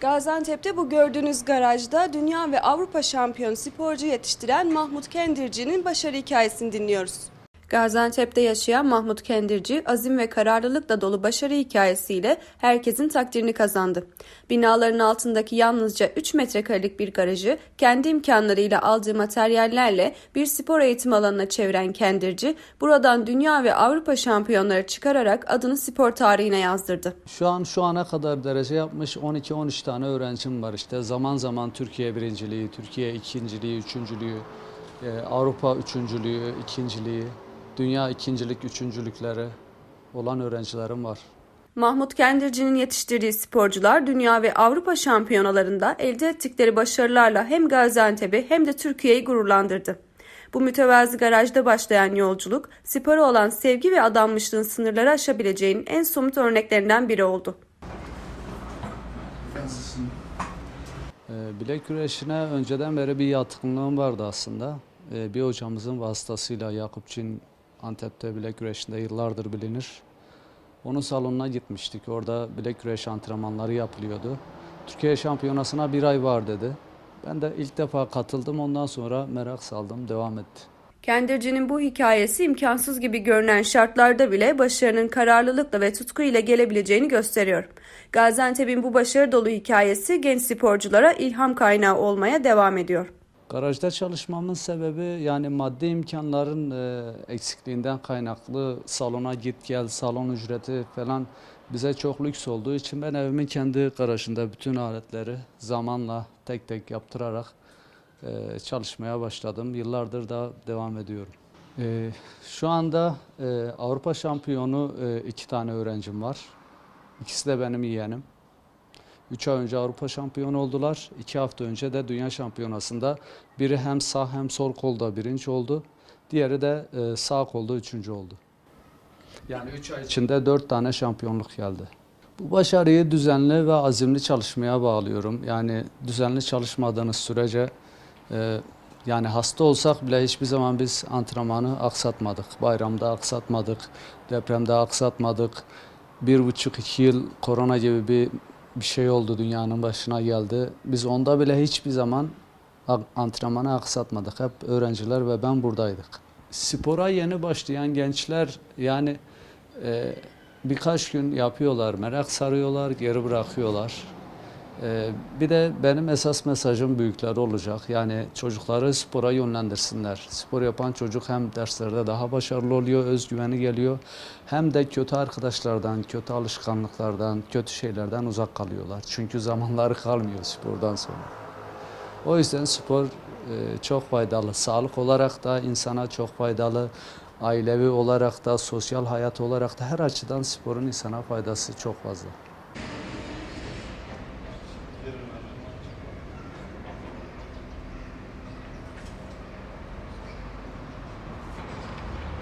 Gaziantep'te bu gördüğünüz garajda dünya ve Avrupa şampiyon sporcu yetiştiren Mahmut Kendirci'nin başarı hikayesini dinliyoruz. Gaziantep'te yaşayan Mahmut Kendirci, azim ve kararlılıkla dolu başarı hikayesiyle herkesin takdirini kazandı. Binaların altındaki yalnızca 3 metrekarelik bir garajı kendi imkanlarıyla aldığı materyallerle bir spor eğitim alanına çeviren Kendirci, buradan dünya ve Avrupa şampiyonları çıkararak adını spor tarihine yazdırdı. Şu an şu ana kadar derece yapmış 12-13 tane öğrencim var işte. Zaman zaman Türkiye birinciliği, Türkiye ikinciliği, üçüncülüğü, e, Avrupa üçüncülüğü, ikinciliği, dünya ikincilik, üçüncülükleri olan öğrencilerim var. Mahmut Kendirci'nin yetiştirdiği sporcular dünya ve Avrupa şampiyonalarında elde ettikleri başarılarla hem Gaziantep'i hem de Türkiye'yi gururlandırdı. Bu mütevazi garajda başlayan yolculuk, spora olan sevgi ve adanmışlığın sınırları aşabileceğinin en somut örneklerinden biri oldu. E, bilek güreşine önceden beri bir yatkınlığım vardı aslında. E, bir hocamızın vasıtasıyla Yakup Çin Antep'te bilek güreşinde yıllardır bilinir. Onun salonuna gitmiştik. Orada bilek güreş antrenmanları yapılıyordu. Türkiye şampiyonasına bir ay var dedi. Ben de ilk defa katıldım. Ondan sonra merak saldım. Devam etti. Kendirci'nin bu hikayesi imkansız gibi görünen şartlarda bile başarının kararlılıkla ve tutkuyla gelebileceğini gösteriyor. Gaziantep'in bu başarı dolu hikayesi genç sporculara ilham kaynağı olmaya devam ediyor. Garajda çalışmamın sebebi yani maddi imkanların e, eksikliğinden kaynaklı salona git gel, salon ücreti falan bize çok lüks olduğu için ben evimin kendi garajında bütün aletleri zamanla tek tek yaptırarak e, çalışmaya başladım. Yıllardır da devam ediyorum. E, şu anda e, Avrupa şampiyonu e, iki tane öğrencim var. İkisi de benim yeğenim. 3 ay önce Avrupa şampiyonu oldular. 2 hafta önce de Dünya Şampiyonası'nda biri hem sağ hem sol kolda birinci oldu. Diğeri de e, sağ kolda üçüncü oldu. Yani 3 ay içinde 4 tane şampiyonluk geldi. Bu başarıyı düzenli ve azimli çalışmaya bağlıyorum. Yani düzenli çalışmadığınız sürece e, yani hasta olsak bile hiçbir zaman biz antrenmanı aksatmadık. Bayramda aksatmadık, depremde aksatmadık. Bir buçuk iki yıl korona gibi bir bir şey oldu dünyanın başına geldi. Biz onda bile hiçbir zaman antrenmanı aksatmadık. Hep öğrenciler ve ben buradaydık. Spora yeni başlayan gençler yani e, birkaç gün yapıyorlar, merak sarıyorlar, geri bırakıyorlar. E, bir de benim esas mesajım büyükler olacak. Yani çocukları spora yönlendirsinler. Spor yapan çocuk hem derslerde daha başarılı oluyor, özgüveni geliyor. Hem de kötü arkadaşlardan, kötü alışkanlıklardan, kötü şeylerden uzak kalıyorlar. Çünkü zamanları kalmıyor spordan sonra. O yüzden spor e, çok faydalı. Sağlık olarak da insana çok faydalı. Ailevi olarak da, sosyal hayat olarak da her açıdan sporun insana faydası çok fazla.